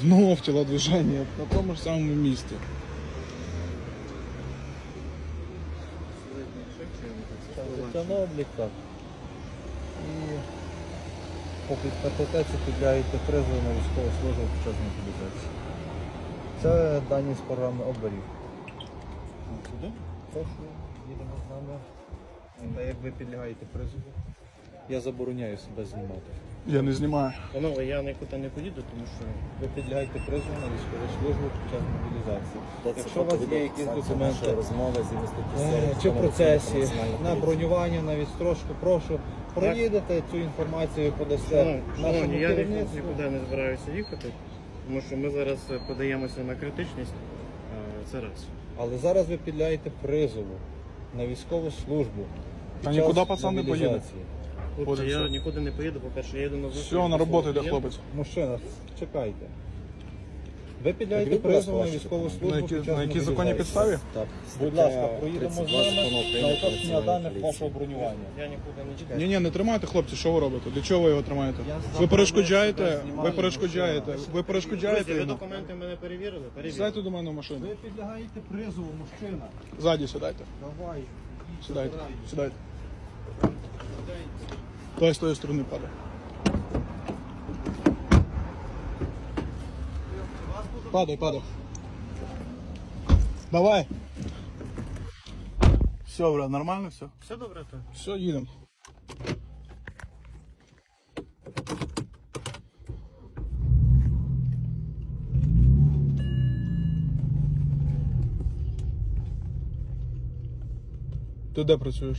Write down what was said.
Знов тілодвиження на тому ж самому місці. Це на облік так. І по КТЦ підляєте призову на військову службу під час мобілізації. Це дані з програми оберіг. Сюди? Прошу, їдемо з нами. Та як ви підлягаєте призову? Я забороняю себе знімати. Я не знімаю. Панове, я нікуди не поїду, тому що Ви підлягаєте призову на військову службу під час мобілізації. Це Якщо у вас є якісь документи, розмови з інвестиційним Е, Чи в процесі, на бронювання, на відстрочку, прошу, проїдете цю інформацію, подасте нашому я нікуди не збираюся їхати, тому що ми зараз е, подаємося на критичність. Е, Це раз. Але зараз ви підляєте призову на військову службу. Та під нікуди пацан не поїде. Хлопці, я все. нікуди не поїду, по-перше, я їду на зустріч. Все, на роботу йде хлопець. Мужчина, чекайте. Ви підляєте призову на військову службу. На які, під час на якій законній мобілізації. підставі? Так, Будь ласка, проїдемо з 32 нами на уточнення даних вашого бронювання. Я нікуди не чекаю. Ні, ні, не тримайте, хлопці, що ви робите? Для чого ви його тримаєте? Я Ви перешкоджаєте, ви перешкоджаєте, ви перешкоджаєте ви йому. документи в мене перевірили? Перевірили. Сідайте до мене в машину. Ви підлягаєте призову, мужчина. Ззаді сідайте. Давай. Сідайте. Сідайте. Той з тої сторони падає. Падай, падай. Давай. Все, брат, нормально все? Все добре, то? Все, їдемо. Ти де працюєш?